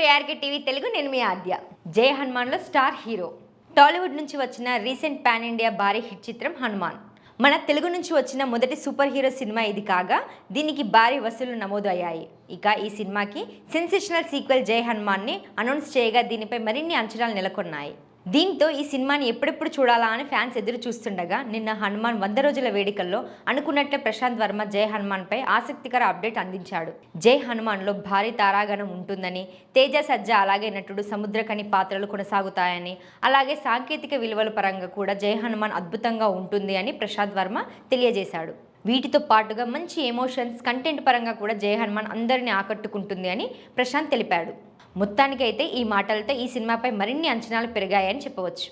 KRK TV Telugu నేను మీ ఆద్య. జై హనుమాన్లో స్టార్ హీరో. టాలీవుడ్ నుంచి వచ్చిన రీసెంట్ పాన్ ఇండియా భారీ హిట్ చిత్రం హనుమాన్. మన తెలుగు నుంచి వచ్చిన మొదటి సూపర్ హీరో సినిమా ఇది కాగా దీనికి భారీ వసూళ్ళు నమోదు అయ్యాయి ఇక ఈ సినిమాకి సెన్సేషనల్ సీక్వెల్ జై హనుమాన్ని అనౌన్స్ చేయగా దీనిపై మరిన్ని అంచనాలు నెలకొన్నాయి. దీంతో ఈ సినిమాని ఎప్పుడెప్పుడు చూడాలా అని ఫ్యాన్స్ ఎదురు చూస్తుండగా నిన్న హనుమాన్ వంద రోజుల వేడుకల్లో అనుకున్నట్లే ప్రశాంత్ వర్మ జై హనుమాన్ పై ఆసక్తికర అప్డేట్ అందించాడు. జై హనుమాన్లో భారీ తారాగణం ఉంటుందని తేజ సజ్జ అలాగే నటుడు సముద్రకని పాత్రలు కొనసాగుతాయని అలాగే సాంకేతిక విలువల పరంగా కూడా జై హనుమాన్ అద్భుతంగా ఉంటుంది అని ప్రశాంత్ వర్మ తెలియజేశాడు. వీటితో పాటుగా మంచి ఎమోషన్స్ కంటెంట్ పరంగా కూడా జయ హనుమాన్ అందరినీ ఆకట్టుకుంటుంది అని ప్రశాంత్ తెలిపాడు. మొత్తానికైతే ఈ మాటలతో ఈ సినిమాపై మరిన్ని అంచనాలు పెరిగాయని చెప్పవచ్చు.